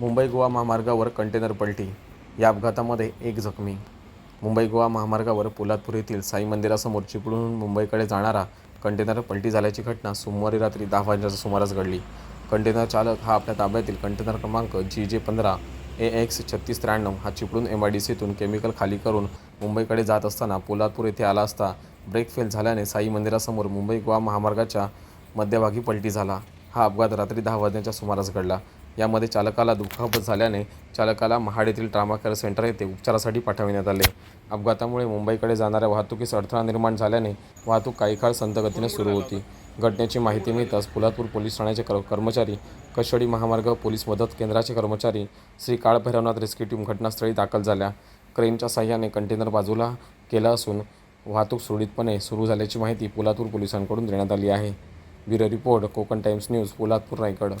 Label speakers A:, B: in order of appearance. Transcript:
A: मुंबई गोवा महामार्गावर कंटेनर पलटी. या अपघातामध्ये एक जखमी. मुंबई गोवा महामार्गावर पोलादपूर येथील साई मंदिरासमोर चिपळून मुंबईकडे जाणारा कंटेनर पलटी झाल्याची घटना सोमवारी रात्री दहा वाजण्याच्या सुमारास घडली. कंटेनर चालक हा आपल्या ताब्यातील कंटेनर क्रमांक जी जे पंधरा ए एक्स छत्तीस त्र्याण्णव हा चिपळूण एम आय डी सीतून केमिकल खाली करून मुंबईकडे जात असताना पोलादपूर येथे आला असता ब्रेक फेल झाल्याने साई मंदिरासमोर मुंबई गोवा महामार्गाच्या मध्यभागी पलटी झाला. हा अपघात रात्री दहा वाजण्याच्या सुमारास घडला. यामध्ये चालकाला दुखापत झाल्याने चालकाला महाड येथील ट्रामा केअर सेंटर येथे उपचारासाठी पाठविण्यात आले. अपघातामुळे मुंबईकडे जाणाऱ्या वाहतुकीस अडथळा निर्माण झाल्याने वाहतूक काही काळ संथ गतीने सुरू होती. घटनेची माहिती मिळताच पोलादपूर पोलीस ठाण्याचे कर्मचारी कशेडी महामार्ग पोलीस मदत केंद्राचे कर्मचारी श्री काळभैरवनाथ रेस्क्यू टीम घटनास्थळी दाखल झाल्या. क्रेनच्या साह्याने कंटेनर बाजूला केला असून वाहतूक सुरळीतपणे सुरू झाल्याची माहिती पोलादपूर पोलिसांकडून देण्यात आली आहे. Bureau report Konkan Times News Poladpur Raigad.